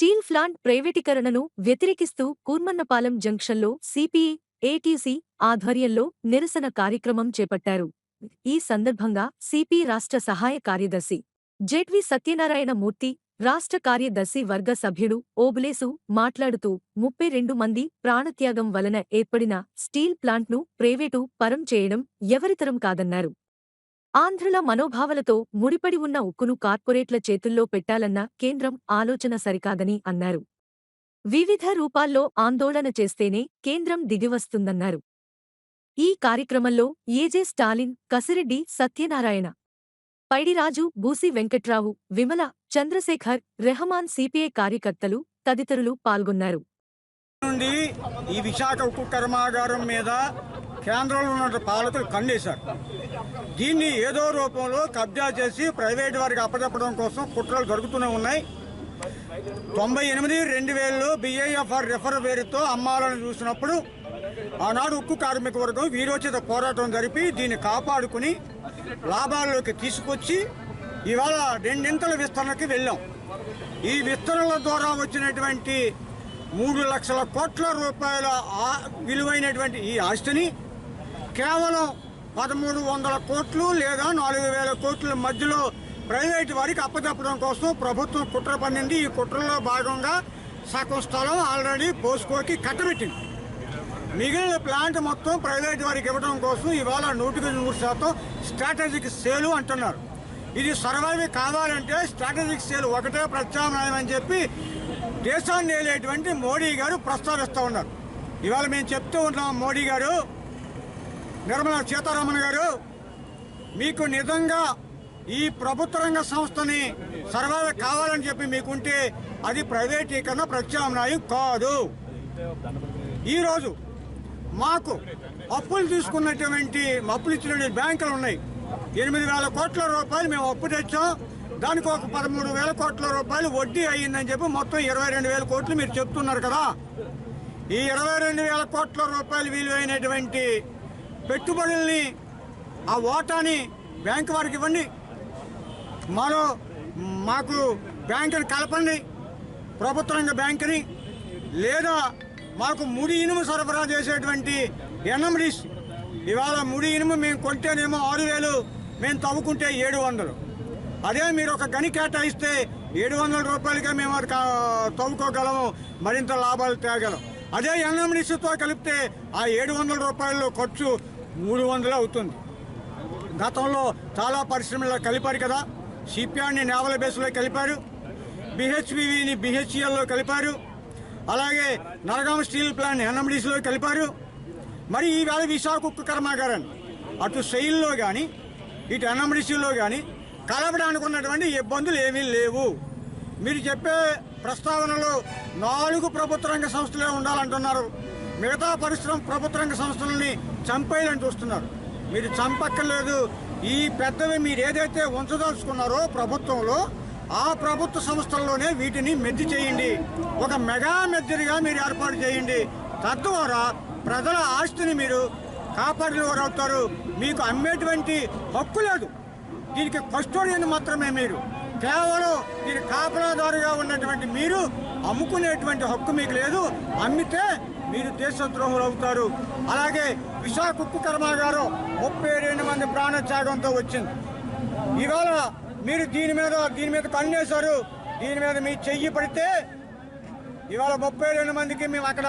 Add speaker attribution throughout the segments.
Speaker 1: Steel plant ప్రైవేటీకరణను వ్యతిరేకిస్తూ కూర్మన్నపాలెం జంక్షన్లో CPI ATC ఆధ్వర్యంలో నిరసన కార్యక్రమం చేపట్టారు. ఈ సందర్భంగా సిపి రాష్ట్ర సహాయ కార్యదర్శి జెడ్వి సత్యనారాయణ మూర్తి రాష్ట్ర కార్యదర్శి వర్గ సభ్యుడు ఓబులేసు మాట్లాడుతూ ముప్పై రెండు మంది ప్రాణత్యాగం వలన ఏర్పడిన స్టీల్ ప్లాంట్ను ప్రైవేటు పరం చేయడం ఎవరితరం కాదన్నారు. ఆంధ్రుల మనోభావాలతో ముడిపడి ఉన్న ఉక్కును కార్పొరేట్ల చేతుల్లో పెట్టాలన్న కేంద్రం ఆలోచన సరికాదని అన్నారు. వివిధ రూపాల్లో ఆందోళన చేస్తేనే కేంద్రం దిగివస్తుందన్నారు. ఈ కార్యక్రమంలో A J Stalin Kasireddy Satyanarayana Paidiraju Boosi Venkatrao Vimala Chandrasekhar Rehman CPI కార్యకర్తలు తదితరులు పాల్గొన్నారు.
Speaker 2: నుండి ఈ విశాఖ ఉక్కు కర్మాగారం మీద కేంద్రంలో ఉన్న పాలకులు కన్నేశారు. దీన్ని ఏదో రూపంలో కబ్జా చేసి ప్రైవేట్ వారికి అప్పచెప్పడం కోసం కుట్రలు జరుగుతూనే ఉన్నాయి. తొంభై ఎనిమిది రెండు వేలలో బిఐఎఫ్ఆర్ రెఫర్ పేరుతో అమ్మాలని చూసినప్పుడు ఆనాడు ఉక్కు కార్మిక వర్గం వీరోచిత పోరాటం జరిపి దీన్ని కాపాడుకుని లాభాల్లోకి తీసుకొచ్చి ఇవాళ రెండింతల విస్తరణకి వెళ్ళాం. ఈ విస్తరణల ద్వారా వచ్చినటువంటి మూడు లక్షల కోట్ల రూపాయల విలువైనటువంటి ఈ ఆస్తిని కేవలం పదమూడు వందల కోట్లు లేదా నాలుగు వేల కోట్ల మధ్యలో ప్రైవేట్ వారికి అప్పచెప్పడం కోసం ప్రభుత్వం కుట్ర పన్నింది. ఈ కుట్రలో భాగంగా సగం స్థలం ఆల్రెడీ పోసుకోకి కట్టబెట్టింది. మిగిలిన ప్లాంట్ మొత్తం ప్రైవేట్ వారికి ఇవ్వడం కోసం ఇవాళ నూటికి నూరు శాతం స్ట్రాటజిక్ సేలు అంటున్నారు. ఇది సర్వైవ్ కావాలంటే స్ట్రాటజిక్ సేల్ ఒకటే ప్రత్యామ్నాయం అని చెప్పి దేశాన్ని ఏలేటువంటి మోడీ గారు ప్రస్తావిస్తూ ఉన్నారు. ఇవాళ మేము చెప్తూ ఉన్నాం మోడీ గారు నిర్మలా సీతారామన్ గారు మీకు నిజంగా ఈ ప్రభుత్వ రంగ సంస్థని సర్వైవ్ కావాలని చెప్పి మీకుంటే అది ప్రైవేటీకరణ ప్రత్యామ్నాయం కాదు. ఈరోజు మాకు అప్పులు తీసుకున్నటువంటి అప్పులు ఇచ్చిన బ్యాంకులు ఉన్నాయి. ఎనిమిది వేల కోట్ల రూపాయలు మేము అప్పు తెచ్చాం. దానికి ఒక పదమూడు వేల కోట్ల రూపాయలు వడ్డీ అయ్యిందని చెప్పి మొత్తం ఇరవై రెండు వేల కోట్లు మీరు చెప్తున్నారు కదా. ఈ ఇరవై రెండు వేల కోట్ల రూపాయలు విలువైనటువంటి పెట్టుబడుల్ని ఆ ఓటాని బ్యాంకు వారికి ఇవ్వండి. మరో మాకు బ్యాంకుని కలపండి. ప్రభుత్వ రంగ బ్యాంకుని. లేదా మాకు ముడి ఇనుము సరఫరా చేసేటువంటి ఎన్ఎండిస్. ఇవాళ ముడి ఇనుము మేము కొంటేనేమో ఆరు వేలు మేము తవ్వుకుంటే ఏడు వందలు. అదే మీరు ఒక గని కేటాయిస్తే ఏడు వందల రూపాయలకే మేము అది తవ్వుకోగలము. మరింత లాభాలు తేగలం. అదే ఎన్ఎండిస్తో కలిపితే ఆ ఏడు వందల రూపాయలు ఖర్చు మూడు వందలు అవుతుంది. గతంలో చాలా పరిశ్రమల్లో కలిపారు కదా సిపిఆర్ని నేవల బేస్లో కలిపారు బిహెచ్పివిని బిహెచ్ఈఎల్లో కలిపారు అలాగే నరగాం స్టీల్ ప్లాంట్ ఎన్ఎండిసిలో కలిపారు. మరి ఈవేళ విశాఖ ఉక్కు కర్మాగారాన్ని అటు సెయిల్లో కానీ ఇటు ఎన్ఎండిసిలో కానీ కలపడానికి ఉన్నటువంటి ఇబ్బందులు ఏమీ లేవు. మీరు చెప్పే ప్రస్తావనలో నాలుగు ప్రభుత్వ రంగ సంస్థలే ఉండాలంటున్నారు. మిగతా పరిశ్రమ ప్రభుత్వ రంగ సంస్థలని చంపేయాలని చూస్తున్నారు. మీరు చంపక్కర్లేదు. ఈ పెద్దవి మీరు ఏదైతే ఉంచదలుచుకున్నారో ప్రభుత్వంలో ఆ ప్రభుత్వ సంస్థల్లోనే వీటిని మెద్ది చేయండి. ఒక మెగా మెద్దిరిగా మీరు ఏర్పాటు చేయండి. తద్వారా ప్రజల ఆస్తిని మీరు కాపాడిన మీకు అమ్మేటువంటి హక్కు లేదు. దీనికి కస్టోడియన్ మాత్రమే మీరు. కేవలం దీని కాపలాదారుగా ఉన్నటువంటి మీరు అమ్ముకునేటువంటి హక్కు మీకు లేదు. అమ్మితే మీరు దేశద్రోహులు అవుతారు. అలాగే విశాఖ ఉప్పు కర్మాగారం ముప్పై రెండు మంది ప్రాణత్యాగంతో వచ్చింది. ఇవాళ మీరు దీని మీద దీని మీద కన్నేశారు. దీని మీద మీ చెయ్యి పడితే ఇవాళ ముప్పై రెండు మందికి మేము అక్కడ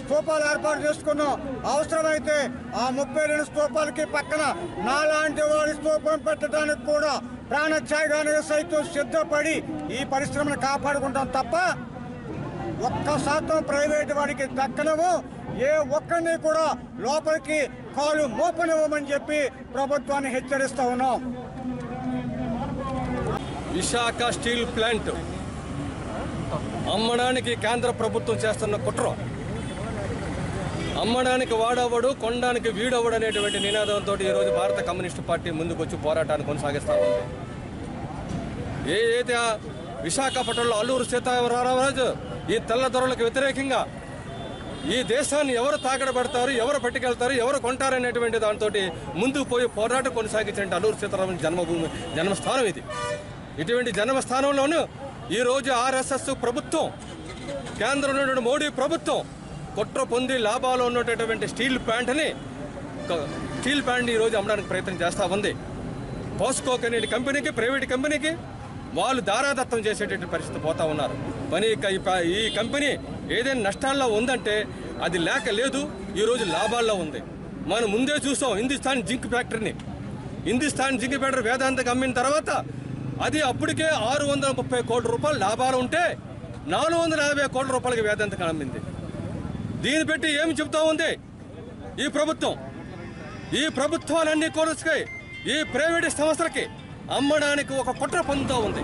Speaker 2: స్తూపాలు ఏర్పాటు చేసుకున్నాం. అవసరమైతే ఆ ముప్పై రెండు స్తూపాలకి పక్కన నాలాంటి వాడి స్తూపం పెట్టడానికి కూడా ప్రాణత్యాగానికి సైతం సిద్ధపడి ఈ పరిశ్రమను కాపాడుకుంటాం తప్ప ఒక్క శాతం ప్రైవేట్ వాడికి దక్కనము ఏ ఒక్కరిని కూడా లోపలికి కాలు మోపనివ్వమని చెప్పి ప్రభుత్వాన్ని హెచ్చరిస్తా ఉన్నాం.
Speaker 3: విశాఖ స్టీల్ ప్లాంట్ అమ్మడానికి కేంద్ర ప్రభుత్వం చేస్తున్న కుట్ర. అమ్మడానికి వాడవడు కొనడానికి వీడవడు అనేటువంటి నినాదంతో ఈరోజు భారత కమ్యూనిస్టు పార్టీ ముందుకు వచ్చి పోరాటాన్ని కొనసాగిస్తా ఉంది. ఏ అయితే విశాఖపట్నంలో అల్లూరు సీతారామరాజు ఈ తెల్లదొరలకు వ్యతిరేకంగా ఈ దేశాన్ని ఎవరు తాకడ పెడతారు ఎవరు పట్టుకెళ్తారు ఎవరు కొంటారనేటువంటి దాంతో ముందుకు పోయి పోరాటం కొనసాగించండి అల్లూరు సీతారామన్ జన్మభూమి జన్మస్థానం ఇది. ఇటువంటి జన్మస్థానంలోనూ ఈరోజు ఆర్ఎస్ఎస్ ప్రభుత్వం కేంద్రంలో ఉన్నటువంటి మోడీ ప్రభుత్వం కుట్ర పొంది లాభాలు ఉన్నటువంటి స్టీల్ ప్లాంట్ని స్టీల్ ప్లాంట్ ఈరోజు అమ్మడానికి ప్రయత్నం చేస్తూ ఉంది. పోస్కో అనే కంపెనీకి ప్రైవేట్ కంపెనీకి వాళ్ళు దారాదత్తం చేసేటటువంటి పరిస్థితి పోతా ఉన్నారు. పని ఈ కంపెనీ ఏదైనా నష్టాల్లో ఉందంటే అది లేక లేదు ఈరోజు లాభాల్లో ఉంది. మనం ముందే చూసాం హిందుస్థాన్ జింక్ ఫ్యాక్టరీని. హిందుస్థాన్ జింక్ ఫ్యాక్టరీ వేదాంతకు అమ్మిన తర్వాత అది అప్పటికే ఆరు వందల ముప్పై కోట్ల రూపాయలు లాభాలు ఉంటే నాలుగు వందల యాభై కోట్ల రూపాయలకి వేదంత అమ్మింది దీన్ని పెట్టి ఏమి చెబుతా ఉంది? ఈ ప్రభుత్వం ఈ ప్రభుత్వాలన్నీ కూడా ఈ ప్రైవేట్ సంస్థలకి అమ్మడానికి ఒక కుట్ర పొందుతూ ఉంది.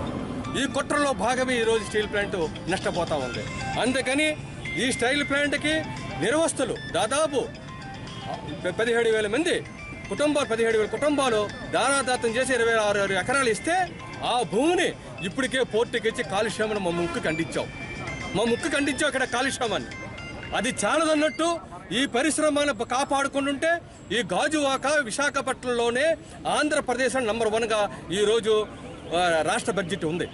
Speaker 3: ఈ కుట్రలో భాగమే ఈరోజు స్టీల్ ప్లాంట్ నష్టపోతూ ఉంది. అందుకని ఈ స్టైల్ ప్లాంట్కి నిర్వస్తులు దాదాపు పదిహేడు వేల మంది కుటుంబాలు పదిహేడు వేల కుటుంబాలు దారాదాతం చేసి ఇరవై ఆరు ఆరు ఎకరాలు ఇస్తే ఆ భూమిని ఇప్పటికే పోర్టుకి ఇచ్చి కాలుష్యమని మా ముక్కు ఖండించాం మా ముక్కు ఖండించాం అక్కడ కాలుష్యమాన్ని. అది చాలదన్నట్టు ఈ పరిశ్రమను కాపాడుకుంటుంటే ఈ గాజువాక విశాఖపట్నంలోనే ఆంధ్రప్రదేశ్ నంబర్ వన్గా ఈరోజు రాష్ట్ర బడ్జెట్ ఉంది.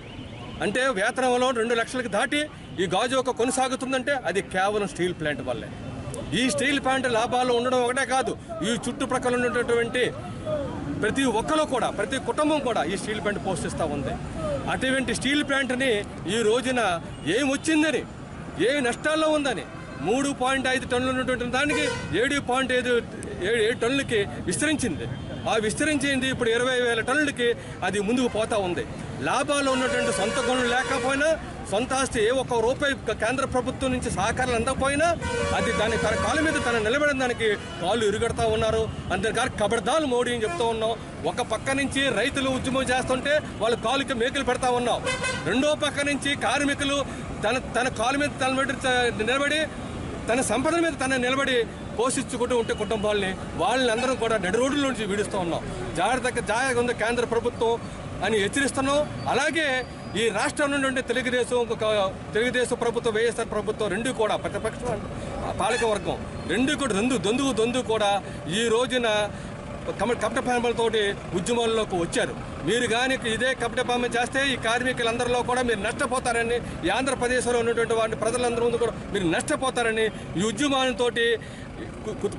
Speaker 3: అంటే వేతనంలో రెండు లక్షలకు దాటి ఈ గాజువాక కొనసాగుతుందంటే అది కేవలం స్టీల్ ప్లాంట్ వల్లే. ఈ స్టీల్ ప్లాంట్ లాభాలు ఉండడం ఒకటే కాదు ఈ చుట్టుప్రక్కల ఉన్నటువంటి ప్రతి ఒక్కరు కూడా ప్రతి కుటుంబం కూడా ఈ స్టీల్ ప్లాంట్ పోషిస్తూ ఉంది. అటువంటి స్టీల్ ప్లాంట్ని ఈ రోజున ఏమొచ్చిందని ఏ నష్టాల్లో ఉందని మూడు పాయింట్ ఐదు టన్నులు ఉన్నటువంటి దానికి ఏడు పాయింట్ ఐదు ఏడు ఏడు టన్నులకి విస్తరించింది. ఆ విస్తరించింది ఇప్పుడు ఇరవై వేల టన్నులకి అది ముందుకు పోతూ ఉంది. లాభాలు ఉన్నటువంటి సొంత గనులు లేకపోయినా సొంత ఆస్తి ఏ ఒక్క రూపాయి కేంద్ర ప్రభుత్వం నుంచి సహకారాలు అందకపోయినా అది దాని తన కాలు మీద తన నిలబడిన దానికి కాళ్ళు ఇరుగడతా ఉన్నారు. అంతేకాదు కబడ్దాలు మోడీ అని చెప్తూ ఉన్నాం. ఒక పక్క నుంచి రైతులు ఉద్యమం చేస్తుంటే వాళ్ళు కాలుకి మేకలు పెడతా ఉన్నాం. రెండో పక్క నుంచి కార్మికులు తన తన కాలు మీద తన నిలబడి తన సంపద మీద తన నిలబడి పోషించుకుంటూ ఉంటే కుటుంబాలని వాళ్ళని అందరం కూడా నడి రోడ్ల నుంచి వీడుస్తూ ఉన్నాం. జాగ్రత్తగా జాగ్రత్తగా ఉంది కేంద్ర ప్రభుత్వం అని హెచ్చరిస్తున్నాం. అలాగే ఈ రాష్ట్రం నుండి తెలుగుదేశం ఒక తెలుగుదేశం ప్రభుత్వం వైఎస్ఆర్ ప్రభుత్వం రెండు కూడా ప్రతిపక్ష పాలక వర్గం రెండు కూడా రెండు దొందుకు దొందు కూడా ఈ రోజున కమ కపటపామలతోటి ఉద్యమాల్లోకి వచ్చారు. మీరు కానీ ఇదే కపటపామ చేస్తే ఈ కార్మికులందరిలో కూడా మీరు నష్టపోతారని ఈ ఆంధ్రప్రదేశ్లో ఉన్నటువంటి వాటి ప్రజలందరూ ముందు కూడా మీరు నష్టపోతారని ఈ ఉద్యమాలతోటి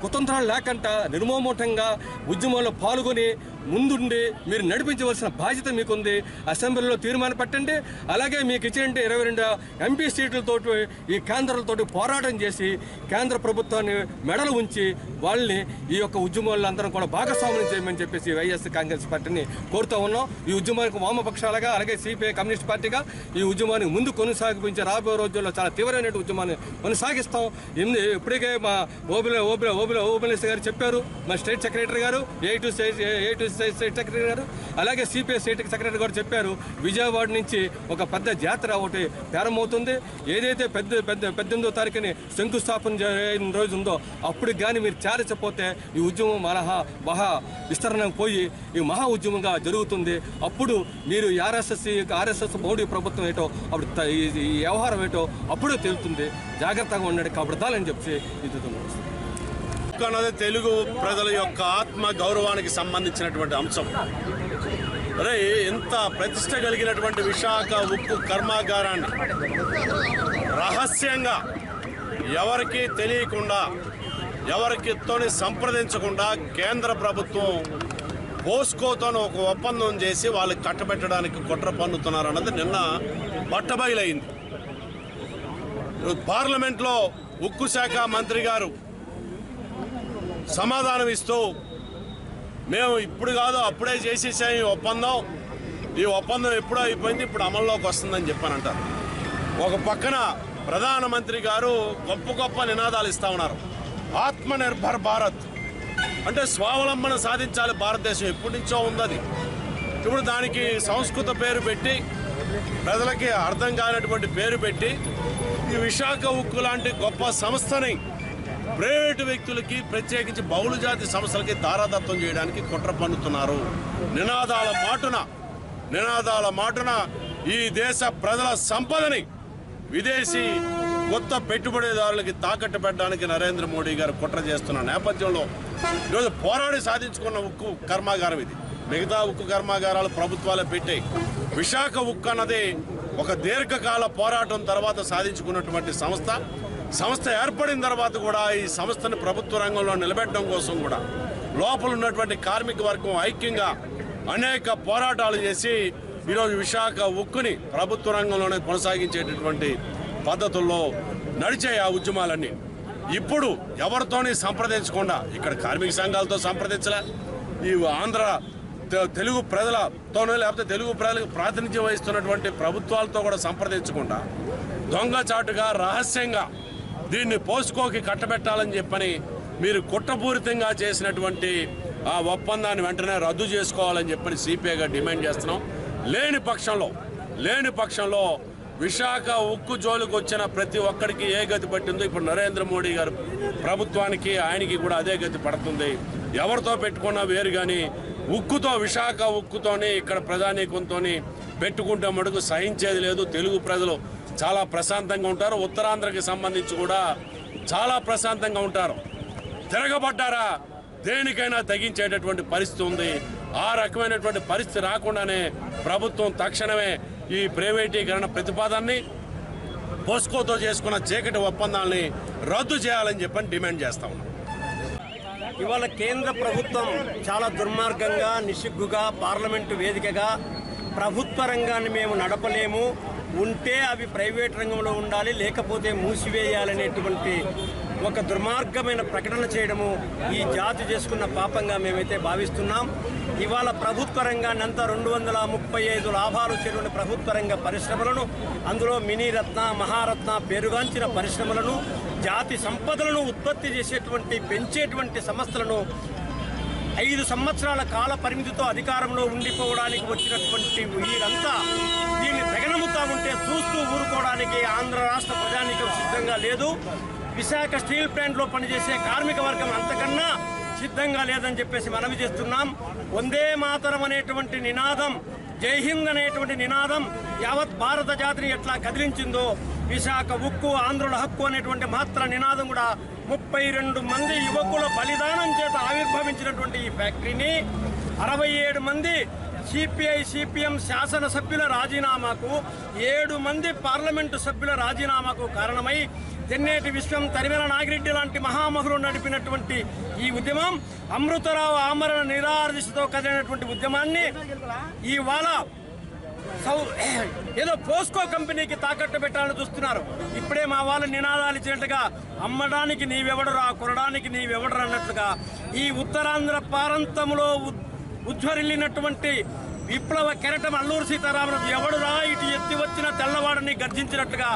Speaker 3: కుతంత్రాలు లేకుండా నిర్మోమూటంగా ఉద్యమంలో పాల్గొని ముందుండి మీరు నడిపించవలసిన బాధ్యత మీకుంది. అసెంబ్లీలో తీర్మానం పెట్టండి. అలాగే మీకు ఇచ్చినట్టు ఇరవై రెండు ఎంపీ సీట్లతోటి ఈ కేంద్రాలతోటి పోరాటం చేసి కేంద్ర ప్రభుత్వాన్ని మెడలు ఉంచి వాళ్ళని ఈ యొక్క ఉద్యమంలో అందరం కూడా భాగస్వామ్యం చేయమని చెప్పేసి వైఎస్ కాంగ్రెస్ పార్టీని కోరుతా ఉన్నాం. ఈ ఉద్యమానికి వామపక్షాలుగా అలాగే సిపిఐ కమ్యూనిస్ట్ పార్టీగా ఈ ఉద్యమాన్ని ముందు కొనసాగించే రాబోయే రోజుల్లో చాలా తీవ్రమైన ఉద్యమాన్ని కొనసాగిస్తాం. ఇప్పటికే మా ఓబిల ఓపెన్ ఓబిల గారు చెప్పారు. మా స్టేట్ సెక్రటరీ గారు ఏ టు స్టేట్ ఏ టు స్టేట్ సెక్రటరీ గారు అలాగే సిపిఎస్ స్టేట్ సెక్రటరీ గారు చెప్పారు విజయవాడ నుంచి ఒక పెద్ద జాతర ఒకటి ప్రారంభమవుతుంది. ఏదైతే పెద్ద పెద్ద పద్దెనిమిదో తారీఖుని శంకుస్థాపన రోజు ఉందో అప్పుడు కానీ మీరు చేరచపోతే ఈ ఉద్యమం మహా మహా విస్తరణ పోయి ఈ మహా ఉద్యమంగా జరుగుతుంది. అప్పుడు మీరు ఆర్ఎస్ఎస్ ఆర్ఎస్ఎస్ మోడీ ప్రభుత్వం ఏంటో అప్పుడు ఈ- వ్యవహారం ఏంటో అప్పుడే తెలుస్తుంది. జాగ్రత్తగా ఉండండి కబడదాలని చెప్పి ఇది
Speaker 4: హక్కు అన్నది తెలుగు ప్రజల యొక్క ఆత్మ గౌరవానికి సంబంధించినటువంటి అంశం. అరే ఎంత ప్రతిష్ట కలిగినటువంటి విశాఖ ఉక్కు కర్మాగారాన్ని రహస్యంగా ఎవరికి తెలియకుండా ఎవరికి తోని సంప్రదించకుండా కేంద్ర ప్రభుత్వం పోస్కోతో ఒక ఒప్పందం చేసి వాళ్ళకి కట్టబెట్టడానికి కుట్ర పన్నుతున్నారు అన్నది నిన్న బట్టబయలైంది. పార్లమెంట్లో ఉక్కు శాఖ మంత్రి గారు సమాధానం ఇస్తూ మేము ఇప్పుడు కాదు అప్పుడే చేసేసాం ఈ ఒప్పందం. ఈ ఒప్పందం ఎప్పుడో అయిపోయింది ఇప్పుడు అమల్లోకి వస్తుందని చెప్పానంటారు. ఒక పక్కన ప్రధానమంత్రి గారు గొప్ప గొప్ప నినాదాలు ఇస్తా ఉన్నారు. ఆత్మనిర్భర్ భారత్. అంటే స్వావలంబన సాధించాలి భారతదేశం. ఎప్పటి నుంచో ఉందది. ఇప్పుడు దానికి సంస్కృత పేరు పెట్టి ప్రజలకి అర్థం కానటువంటి పేరు పెట్టి ఈ విశాఖ ఉక్కు లాంటి గొప్ప సంస్థని ప్రైవేటు వ్యక్తులకి ప్రత్యేకించి బహుళ జాతి సంస్థలకి దారాదత్తం చేయడానికి కుట్ర పన్నుతున్నారు. నినాదాల మాటున నినాదాల మాటున ఈ దేశ ప్రజల సంపదని విదేశీ కొత్త పెట్టుబడిదారులకి తాకట్టు పెట్టడానికి నరేంద్ర మోడీ గారు కుట్ర చేస్తున్న నేపథ్యంలో ఈరోజు పోరాడి సాధించుకున్న ఉక్కు కర్మాగారం ఇది. మిగతా ఉక్కు కర్మాగారాలు ప్రభుత్వాలే పెట్టాయి. విశాఖ ఉక్కు అన్నది ఒక దీర్ఘకాల పోరాటం తర్వాత సాధించుకున్నటువంటి సంస్థ. సంస్థ ఏర్పడిన తర్వాత కూడా ఈ సంస్థను ప్రభుత్వ రంగంలో నిలబెట్టడం కోసం కూడా లోపల ఉన్నటువంటి కార్మిక వర్గం ఐక్యంగా అనేక పోరాటాలు చేసి ఈరోజు విశాఖ ఉక్కుని ప్రభుత్వ రంగంలోనే కొనసాగించేటటువంటి పద్ధతుల్లో నడిచే ఆ ఉద్యమాలన్నీ. ఇప్పుడు ఎవరితోని సంప్రదించకుండా ఇక్కడ కార్మిక సంఘాలతో సంప్రదించలే ఈ ఆంధ్ర తె- తెలుగు ప్రజలతోనో లేకపోతే తెలుగు ప్రజలకు ప్రాతినిధ్యం వహిస్తున్నటువంటి ప్రభుత్వాలతో కూడా సంప్రదించకుండా దొంగచాటుగా రహస్యంగా దీన్ని పోసుకోకి కట్టబెట్టాలని చెప్పని మీరు కుట్రపూరితంగా చేసినటువంటి ఆ ఒప్పందాన్ని వెంటనే రద్దు చేసుకోవాలని చెప్పని సిపిఐగా డిమాండ్ చేస్తున్నాం. లేని పక్షంలో లేని పక్షంలో విశాఖ ఉక్కు జోలికి వచ్చిన ప్రతి ఒక్కరికి ఏ గతి పట్టిందో ఇప్పుడు నరేంద్ర మోడీ గారు ప్రభుత్వానికి ఆయనకి కూడా అదే గతి పడుతుంది. ఎవరితో పెట్టుకున్నా వేరు కానీ ఉక్కుతో విశాఖ ఉక్కుతోని ఇక్కడ ప్రధానికంతో పెట్టుకుంటే మటుకు సహించేది లేదు. తెలుగు ప్రజలు చాలా ప్రశాంతంగా ఉంటారు. ఉత్తరాంధ్రకి సంబంధించి కూడా చాలా ప్రశాంతంగా ఉంటారు. తిరగబడ్డారా? దేనికైనా తగ్గించేటటువంటి పరిస్థితి ఉంది. ఆ రకమైనటువంటి పరిస్థితి రాకుండానే ప్రభుత్వం తక్షణమే ఈ ప్రైవేటీకరణ ప్రతిపాదనని పోస్కోతో చేసుకున్న చీకటి ఒప్పందాలని రద్దు చేయాలని చెప్పని డిమాండ్ చేస్తా ఉన్నాం.
Speaker 5: ఇవాళ కేంద్ర ప్రభుత్వం చాలా దుర్మార్గంగా నిస్సిగ్గుగా పార్లమెంటు వేదికగా ప్రభుత్వ రంగాన్ని మేము నడపలేము. ఉంటే అవి ప్రైవేట్ రంగంలో ఉండాలి లేకపోతే మూసివేయాలనేటువంటి ఒక దుర్మార్గమైన ప్రకటన చేయడము ఈ జాతి చేసుకున్న పాపంగా మేమైతే భావిస్తున్నాం. ఇవాళ ప్రభుత్వ రంగాన్ని అంతా రెండు వందల ముప్పై ఐదు లాభాలు వచ్చేటువంటి ప్రభుత్వ రంగ పరిశ్రమలను అందులో మినీ రత్న మహారత్న పేరుగాంచిన పరిశ్రమలను జాతి సంపదలను ఉత్పత్తి చేసేటువంటి పెంచేటువంటి సంస్థలను ఐదు సంవత్సరాల కాల పరిమితితో అధికారంలో ఉండిపోవడానికి వచ్చినటువంటి వీరంతా దీన్ని ఉంటే చూస్తూ ఊరుకోవడానికి ఆంధ్ర రాష్ట్ర ప్రజానీకం సిద్ధంగా లేదు. విశాఖ స్టీల్ ప్లాంట్లో పనిచేసే కార్మిక వర్గం అంతకన్నా సిద్ధంగా లేదని చెప్పేసి మనవి చేస్తున్నాం. వందే మాతరం అనేటువంటి నినాదం జై హింద్ అనేటువంటి నినాదం యావత్ భారత జాతిని ఎట్లా కదిలించిందో విశాఖ ఉక్కు ఆంధ్రుల హక్కు అనేటువంటి మాత్ర నినాదం కూడా ముప్పై రెండు మంది యువకుల బలిదానం చేత ఆవిర్భవించినటువంటి ఈ ఫ్యాక్టరీని అరవై ఏడు మంది సిపిఐ సిపిఎం శాసనసభ్యుల రాజీనామాకు ఏడు మంది పార్లమెంటు సభ్యుల రాజీనామాకు కారణమై తెన్నేటి విశ్వం తరిమెల నాగిరెడ్డి లాంటి మహామహులు నడిపినటువంటి ఈ ఉద్యమం అమృతరావు ఆమరణ నిరాదశతో కదిలినటువంటి ఉద్యమాన్ని ఇవాళ సౌ ఏదో పోస్కో కంపెనీకి తాకట్టు పెట్టాలని చూస్తున్నారు. ఇప్పుడే మా వాళ్ళు నినాదాలు ఇచ్చినట్టుగా అమ్మడానికి నీవెవడరా కొనడానికి నీవెవడరు అన్నట్లుగా ఈ ఉత్తరాంధ్ర ప్రాంతంలో ఉజ్వరిల్లినటువంటి విప్లవ కెరటం అల్లూరు సీతారామరాజు ఎవడురా ఇటు ఎత్తి వచ్చిన తెల్లవాడని గర్జించినట్టుగా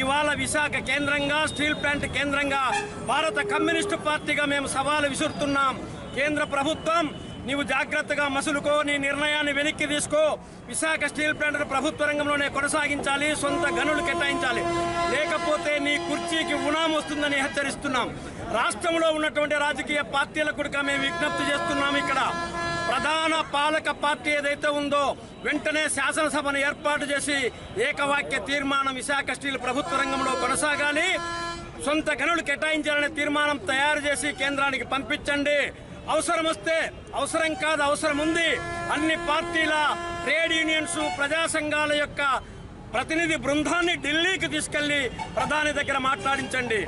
Speaker 5: ఇవాళ విశాఖ కేంద్రంగా స్టీల్ ప్లాంట్ కేంద్రంగా భారత కమ్యూనిస్టు పార్టీగా మేము సవాలు విసురుతున్నాం. కేంద్ర ప్రభుత్వం నీవు జాగ్రత్తగా మసులుకో నీ నిర్ణయాన్ని వెనక్కి తీసుకో. విశాఖ స్టీల్ ప్లాంట్ ప్రభుత్వ రంగంలోనే కొనసాగించాలి సొంత గనులు కేటాయించాలి. లేకపోతే నీ కుర్చీకి ఉణాం వస్తుందని హెచ్చరిస్తున్నాం. రాష్ట్రంలో ఉన్నటువంటి రాజకీయ పార్టీల కూడా మేము విజ్ఞప్తి చేస్తున్నాం ఇక్కడ. ప్రధాన పాలక పార్టీ ఏదైతే ఉందో వెంటనే శాసనసభను ఏర్పాటు చేసి ఏకవాక్య తీర్మానం విశాఖ స్టీల్ ప్రభుత్వ రంగంలో కొనసాగాలి. సొంత గనులు కేటాయించాలనే తీర్మానం తయారు చేసి కేంద్రానికి పంపించండి. అవసరం వస్తే అవసరం కాదు అవసరం ఉంది. అన్ని పార్టీల ట్రేడ్ యూనియన్స్ ప్రజా సంఘాల యొక్క ప్రతినిధి బృందాన్ని ఢిల్లీకి తీసుకెళ్ళి ప్రధాని దగ్గర మాట్లాడించండి.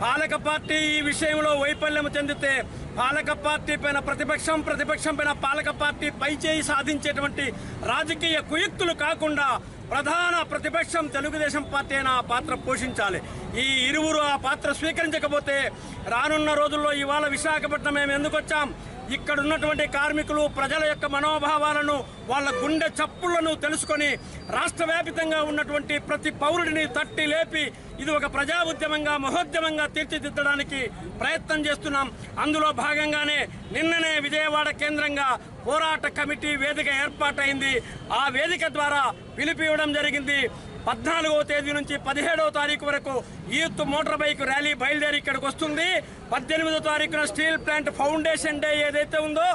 Speaker 5: పాలక పార్టీ ఈ విషయంలో వైఫల్యం చెందితే పాలక పార్టీ పైన ప్రతిపక్షం ప్రతిపక్షం పైన పాలక పార్టీ పైచేయి సాధించేటువంటి రాజకీయ కుయుక్తులు కాకుండా ప్రధాన ప్రతిపక్షం తెలుగుదేశం పార్టీ అయిన ఆ పాత్ర పోషించాలి. ఈ ఇరువురు ఆ పాత్ర స్వీకరించకపోతే రానున్న రోజుల్లో ఇవాళ విశాఖపట్నం మేము ఎందుకు వచ్చాం? ఇక్కడ ఉన్నటువంటి కార్మికులు ప్రజల యొక్క మనోభావాలను వాళ్ళ గుండె చప్పులను తెలుసుకొని రాష్ట్ర ఉన్నటువంటి ప్రతి పౌరుడిని తట్టి లేపి ఇది ఒక ప్రజా ఉద్యమంగా మహోద్యమంగా తీర్చిదిద్దడానికి ప్రయత్నం చేస్తున్నాం. అందులో భాగంగానే నిన్ననే విజయవాడ కేంద్రంగా పోరాట కమిటీ వేదిక ఏర్పాటైంది. ఆ వేదిక ద్వారా పిలిపివ్వడం జరిగింది. పద్నాలుగో తేదీ నుంచి పదిహేడవ తారీఖు వరకు యూత్ మోటార్ బైక్ ర్యాలీ బయలుదేరి ఇక్కడికి వస్తుంది. పద్దెనిమిదో తారీఖున స్టీల్ ప్లాంట్ ఫౌండేషన్ డే ఏదైతే ఉందో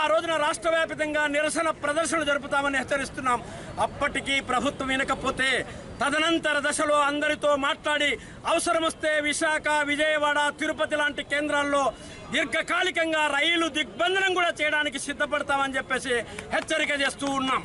Speaker 5: ఆ రోజున రాష్ట్ర వ్యాప్తంగా నిరసన ప్రదర్శనలు జరుపుతామని హెచ్చరిస్తున్నాం. అప్పటికీ ప్రభుత్వం వినకపోతే తదనంతర దశలో అందరితో మాట్లాడి అవసరం వస్తే విశాఖ విజయవాడ తిరుపతి లాంటి కేంద్రాల్లో దీర్ఘకాలికంగా రైలు దిగ్బంధనం కూడా చేయడానికి సిద్ధపడతామని చెప్పేసి హెచ్చరిక చేస్తూ ఉన్నాం.